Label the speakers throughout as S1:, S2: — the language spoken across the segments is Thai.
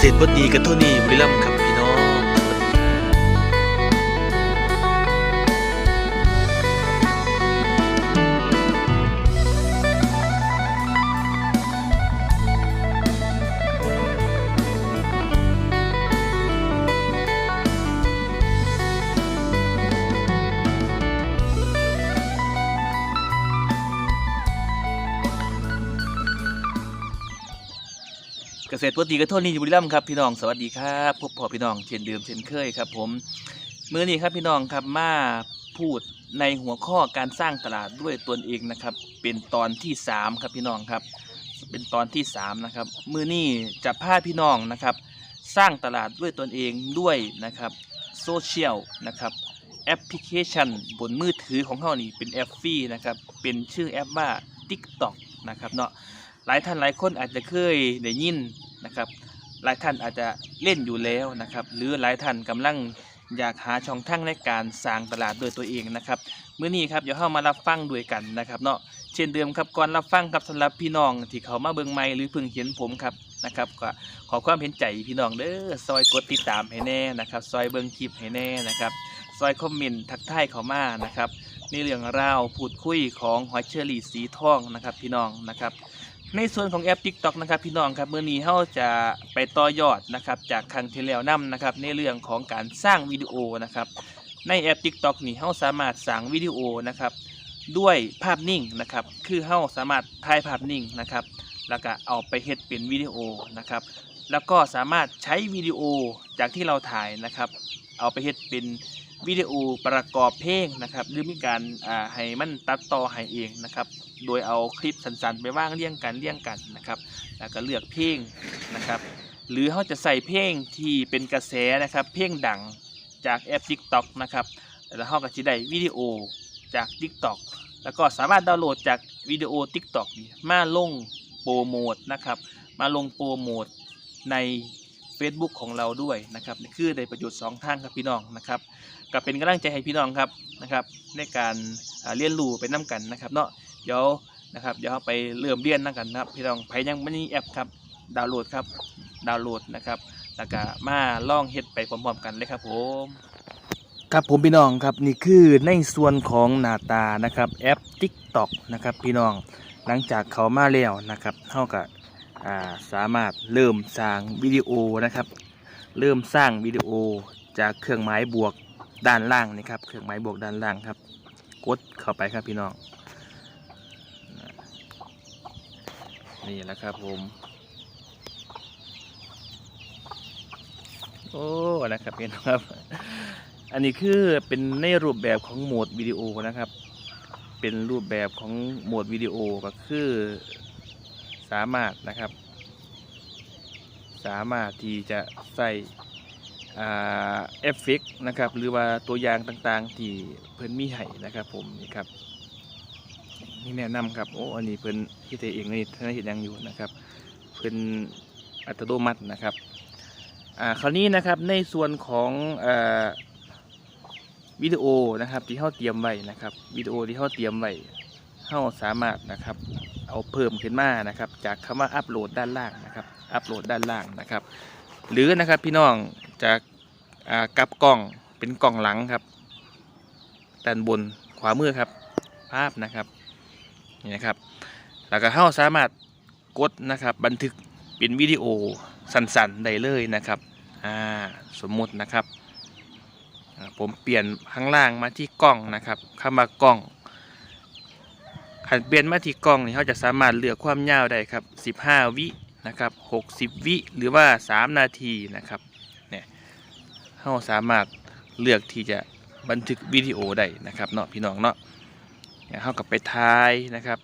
S1: ษตรบดีกันเท่านี้บุรีรัมย์ครับ เกษตรบดีกันเท่านี้บุรีรัมย์ครับพี่น้องสวัสดีครับพบพ่อพี่น้องเช่นเดิมเช่นเคยครับ ผมมื้อนี้ครับพี่น้องครับมาพูดในหัวข้อการสร้างตลาดด้วยตนเองนะครับ เป็นตอนที่สามครับพี่น้องครับ เป็นตอนที่สามนะครับมื้อนี้จะพาพี่น้องนะครับ สร้างตลาดด้วยตนเองด้วยนะครับโซเชียลนะครับแอปพลิเคชันบนมือถือของเขานี่เป็นแอปฟรีนะครับเป็นชื่อแอปว่า TikTok นะครับเนาะ ลายท่านหลายคนอาจจะเคยได้ยินนะครับ หลายท่านอาจจะเล่นอยู่แล้วนะครับ หรือหลายท่านกำลังอยากหาช่องทางในการสร้างตลาดด้วยตัวเองนะครับมื้อนี้ครับเดี๋ยวเข้ามารับฟังด้วยกันนะครับเนาะเช่นเดิมครับก่อนรับฟังครับสำหรับพี่น้องที่เขามาเบิ่งใหม่หรือเพิ่งเห็นผมครับนะครับก็ขอความเห็นใจพี่น้องเด้อซอยกดติดตามให้แน่นะครับซอยเบิ่งคลิปให้แน่นะครับซอยคอมเมนต์ทักทายเขามานะครับในเรื่องราวพูดคุยของหอยเชอรี่สีทองนะครับพี่น้องนะครับ ในส่วนของแอป TikTok นะครับพี่น้องครับเมื่อนี้เราจะไปต่อยอดนะครับจากครั้งที่แล้วนํนะครับในเรื่องของการสร้างวิดีโอนะครับในแอป TikTok นี่เราสามารถสร้างวิดีโอนะครับด้วยภาพนิ่งนะครับคือเราสามารถถ่ายภาพนิ่งนะครับแล้วก็เอาไปเฮ็ดเป็นวิดีโอนะครับแล้วก็สามารถใช้วิดีโอจากที่เราถ่ายนะครับเอาไปเฮ็ดเป็น วิดีโอประกอบเพลงนะครับ หรือมีการอ่าให้มันตัดต่อให้เองนะครับ โดยเอาคลิปสั้นๆ ไปว่างเรียงกันเรียงกันนะครับ แล้วก็เลือกเพลงนะครับ หรือเขาจะใส่เพลงที่เป็นกระแสนะครับ เพลงดังจากแอป TikTok นะครับ แล้วเขาก็จะได้วิดีโอจาก TikTok แล้วก็สามารถดาวน์โหลดจากวิดีโอ TikTok มาลงโปรโมทนะครับ มาลงโปรโมทใน Facebook ของเราด้วยนะครับนี่คือได้ประโยชน์สองทางครับพี่น้องนะครับก็เป็นกำลังใจให้พี่น้องครับนะครับในการเรียนรู้ไปน้กันนะครับเนาะเดี๋ยวนะครับเดี๋ยวไปเริ่มเรียนนั่งกันนะครับพี่น้องใครยังไม่มีแอปครับดาวน์โหลดครับดาวน์โหลดนะครับแล้วก็มาล่องเฮ็ดไปพร้อมๆกันเลยครับผมครับผมพี่น้องครับนี่คือในส่วนของหน้าตานะครับแอป TikTok นะครับพี่น้องหลังจากเขามาแล้วนะครับเท่ากับ สามารถเริ่มสร้างวิดีโอนะครับ เริ่มสร้างวิดีโอจากเครื่องหมายบวกด้านล่างนี่ครับ เครื่องหมายบวกด้านล่างครับ กดเข้าไปครับพี่น้องนี่แหละครับผมโอ้นะครับพี่น้องครับอันนี้คือเป็นในรูปแบบของโหมดวิดีโอนะครับ เป็นรูปแบบของโหมดวิดีโอก็คือ สามารถนะครับ สามารถที่จะใส่เอฟเฟกนะครับหรือว่าตัวอย่างต่างๆที่เพิ่นมีให้นะครับ ผมนี่ครับนี่แนะนำครับโอ้อันนี้เพิ่นที่เตเองนี่ท่านเห็นยังอยู่นะครับเพิ่นอัตโนมัตินะครับอ่าคราวนี้นะครับในส่วนของอ่าวิดีโอนะครับที่เขาเตรียมไว้นะครับวิดีโอที่เขาเตรียมไว้ เข้าสามารถนะครับเอาเพิ่มขึ้นมานะครับ จากคำว่าอัปโหลดด้านล่างนะครับ อัปโหลดด้านล่างนะครับ หรือนะครับพี่น้องจากกลับกล้องเป็นกล้องหลังครับด้านบนขวามือครับ ภาพนะครับนี่นะครับ แล้วก็เราสามารถกดนะครับ บันทึกเป็นวิดีโอสั้นๆได้เลยนะครับอ่าสมมุตินะครับ ผมเปลี่ยนข้างล่างมาที่กล้องนะครับเข้ามากล้อง ขันเปลี่ยนมาที่กล้องนี่เขาจะสามารถเลือกความยาวได้ครับ 15 วินะครับ60 วิหรือว่า 3 นาทีนะครับเนี่ยเขาสามารถเลือกที่จะบันทึกวิดีโอได้นะครับเนาะพี่น้องเนาะเนี่ยเขากับไปทายนะครับ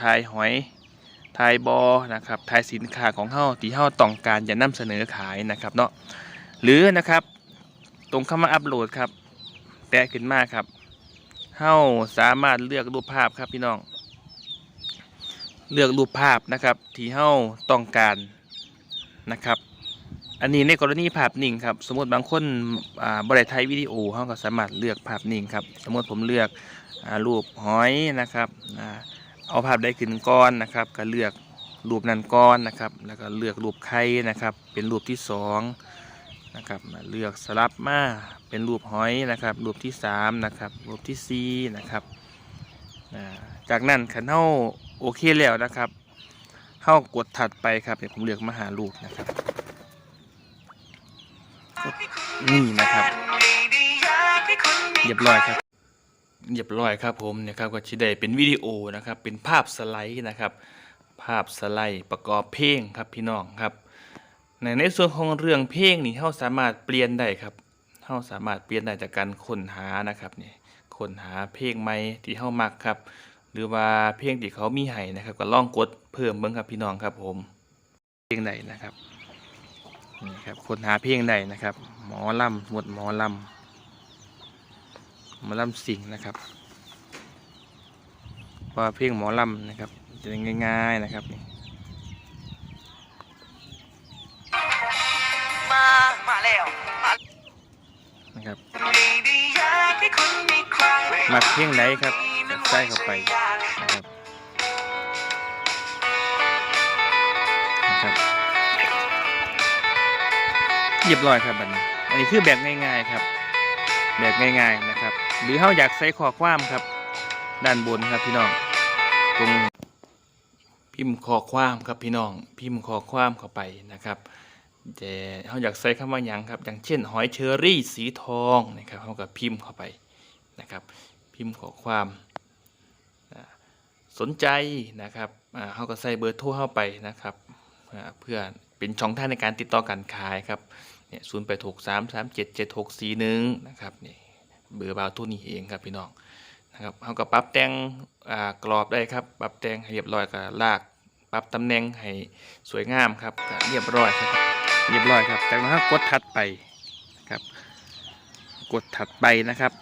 S1: ทายหอยทายบอนะครับทายสินค้าของเขาที่เขาต้องการจะนำเสนอขายนะครับเนาะหรือนะครับตรงคำว่าอัปโหลดครับแปะขึ้นมาครับเขาสามารถเลือกรูปภาพครับพี่น้อง เลือกรูปภาพนะครับ ที่เขาต้องการนะครับ อันนี้ในกรณีภาพนิ่งครับ สมมติบางคนอ่าบริไทยวิดีโอเขาก็สามารถเลือกภาพนิ่งครับ สมมติผมเลือกอรูปหอยนะครับอเอาภาพได้ขึ้นก้อนนะครับ ก็เลือกรูปนั้นก้อนนะครับ แล้วก็เลือกรูปไข่นะครับ เป็นรูปที่สองนะครับ เลือกสลับมาเป็นรูปหอยนะครับ รูปที่สามนะครับ รูปที่สี่นะครับจากนั้นขันเท่า โอเคแล้วนะครับเข้ากดถัดไปครับเดี๋ยวผมเลือกมาหารูปนะครับนี่นะครับเรียบร้อยครับเรียบร้อยครับผมนี่ยครับก็จะได้เป็นวิดีโอนะครับ เป็นภาพสไลด์นะครับ ภาพสไลด์ประกอบเพลงครับพี่น้องครับในในส่วนของเรื่องเพลงนี่เราสามารถเปลี่ยนได้ครับเราสามารถเปลี่ยนได้จากการค้นหานะครับนี่ค้นหาเพลงใหม่ที่เรามักครับ หรือว่าเพลงที่เขามีให้นะครับ ก็ลองกดเพิ่มเบิ่งครับพี่น้องครับผม เพลงใดนะครับนี่ครับค้นหาเพลงใดนะครับ หมอลำหมวดหมอลำหมอลำสิงห์นะครับเพราะว่าเพลงหมอลำนะครับ จะง่าย ๆนะครับนี่
S2: มามาแล้วมา
S1: นะครับ
S2: ดีดีอยากให้คุณมีใคร
S1: มักเพลงไหนครับ ก็ใส่เข้าไปนะครับนะครับเรียบร้อยครับบัดนี้อันนี้คือแบบง่ายๆครับแบบง่ายๆนะครับ หรือเขาอยากใส่ขอความครับ ด้านบนครับพี่น้องตรงพิมพ์ขอความครับพี่น้อง พิมพ์ขอความเข้าไปนะครับแต่เขาอยากใส่คำว่าหยังครับ อย่างเช่น หอยเชอรี่สีทองนะครับเขาก็พิมพ์เข้าไปนะครับ พิมพ์ขอความ สนใจนะครับเขาก็ใส่เบอร์โทรเข้าไปนะครับเพื่อเป็นช่องทางในการติดต่อการขายครับเนี่ยศูนย์แปดหกสามสามเจ็ดเจ็ดหกสี่หนึ่งนะครับนี่เบอร์บาวทุนนี้เองครับพี่น้องนะครับเขาก็ปรับแต่งอ่ากรอบได้ครับปรับแต่งให้เรียบร้อยก็ลากปรับตำแหน่งให้สวยงามครับเรียบร้อยครับ เรียบร้อยครับจากนั้นก็กดถัดไปนะครับ กดถัดไปนะครับ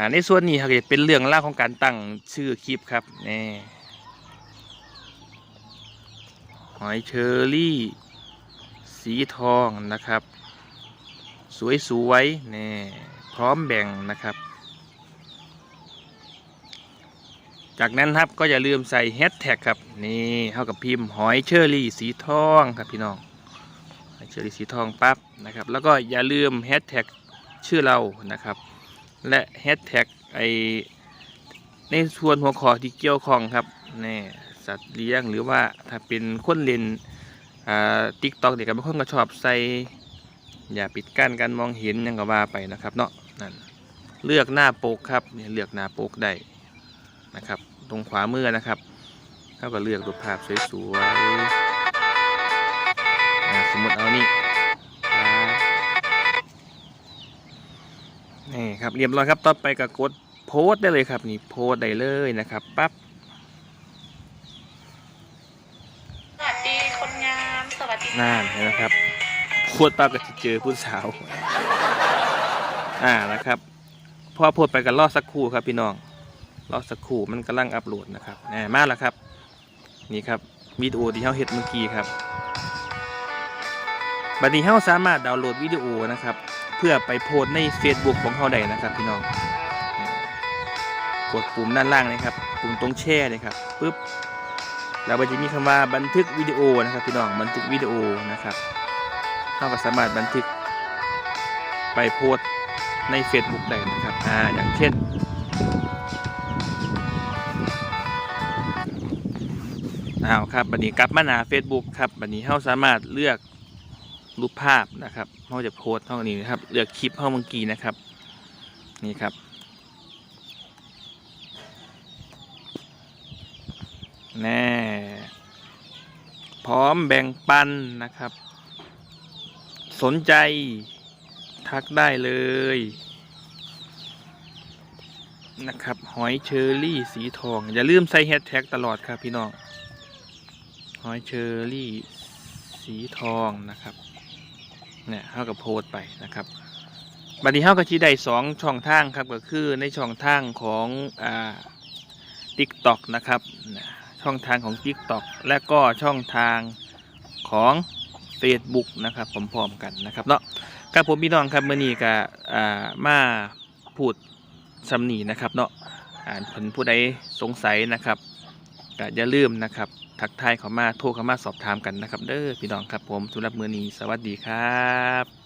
S1: อ่าในส่วนนี้ครับจะเป็นเรื่องเล่าวของการตั้งชื่อคลิปครับนี่หอยเชอรี่ สีทองนะครับ สวยๆนี่พร้อมแบ่งนะครับ จากนั้นครับก็อย่าลืมใส่แฮชแท็กครับนี่เท่ากับพิมพ์หอยเชอรี่ สีทองครับพี่น้องหอยเชอรี่สีทองปั๊บนะครับ แล้วก็อย่าลืมแฮชแท็กชื่อเรานะครับ และแฮชแท็กไอในส่วนหัวข้อที่เกี่ยวข้องครับนี่สัตว์เลี้ยงหรือว่าถ้าเป็นคนเล่นอ่าติ๊กต็อกเด็กบางคนก็ชอบใส่อย่าปิดกั้นการมองเห็นยังก็ว่าไปนะครับเนาะนั่นเลือกหน้าโปกครับเนี่ยเลือกหน้าโปกได้นะครับ ตรงขวามือนะครับเท่ากับเลือกรูปภาพสวยๆสมมติเอานี่ นี่ครับเรียบร้อยครับต่อไปก็กดโพสต์ได้เลยครับนี่โพสต์ได้เลยนะครับปั๊บ
S3: สวัสดีคนงามสวัสดี
S1: นั่นเห็นไหมครับโพสต์ปั๊บก็จะเจอผู้สาวอ่านะครับพอโพสต์ไปก็รอสักครู่ครับพี่น้องรอสักครู่มันกำลังอัปโหลดนะครับแหมมาแล้วครับ นี่ครับวิดีโอที่เราเห็ดเมื่อกี้ครับบัดนี้เราสามารถดาวน์โหลดวิดีโอนะครับ เพื่อไปโพสใน Facebook ของเราได้นะครับพี่น้อง กดปุ่มด้านล่างนะครับ ปุ่มตรงแช่เลยครับปุ๊บแล้วมันจะมีคำว่าบันทึกวิดีโอนะครับพี่น้องบันทึกวิดีโอนะครับเราก็สามารถบันทึกไปโพสใน Facebook ได้นะครับอ่าอย่างเช่นอ้าวครับบัดนี้กลับมาหน้า Facebook ครับบัดนี้เราสามารถเลือก รูปภาพนะครับเราจะโพสต์เท่านี้นะครับเลือกคลิปเท่าเมื่อกี้นะครับ นี่ครับแน่พร้อมแบ่งปันนะครับ สนใจทักได้เลยนะครับ หอยเชอรี่สีทอง อย่าลืมใส่แฮชแท็กตลอดครับพี่น้อง หอยเชอรี่สีทองนะครับ เนี่ยเข้ากับโพสต์ไปนะครับบัดนี้เข้ากับที่ได้สองช่องทางครับก็คือในช่องทางของอ่าทิกตอกนะครับช่องทางของ TikTok และก็ช่องทางของ Facebook นะครับพร้อมๆกันนะครับเนาะกับผมพี่น้องครับเมื่อนี้ก็อ่ามาพูดสำนีนะครับเนาะอ่าผลผู้ใดสงสัยนะครับ ก็อย่าลืมนะครับ ทักทายเขามาโทรเขามาสอบถามกันนะครับ เด้อพี่น้องครับผมสำหรับมือนี้สวัสดีครับ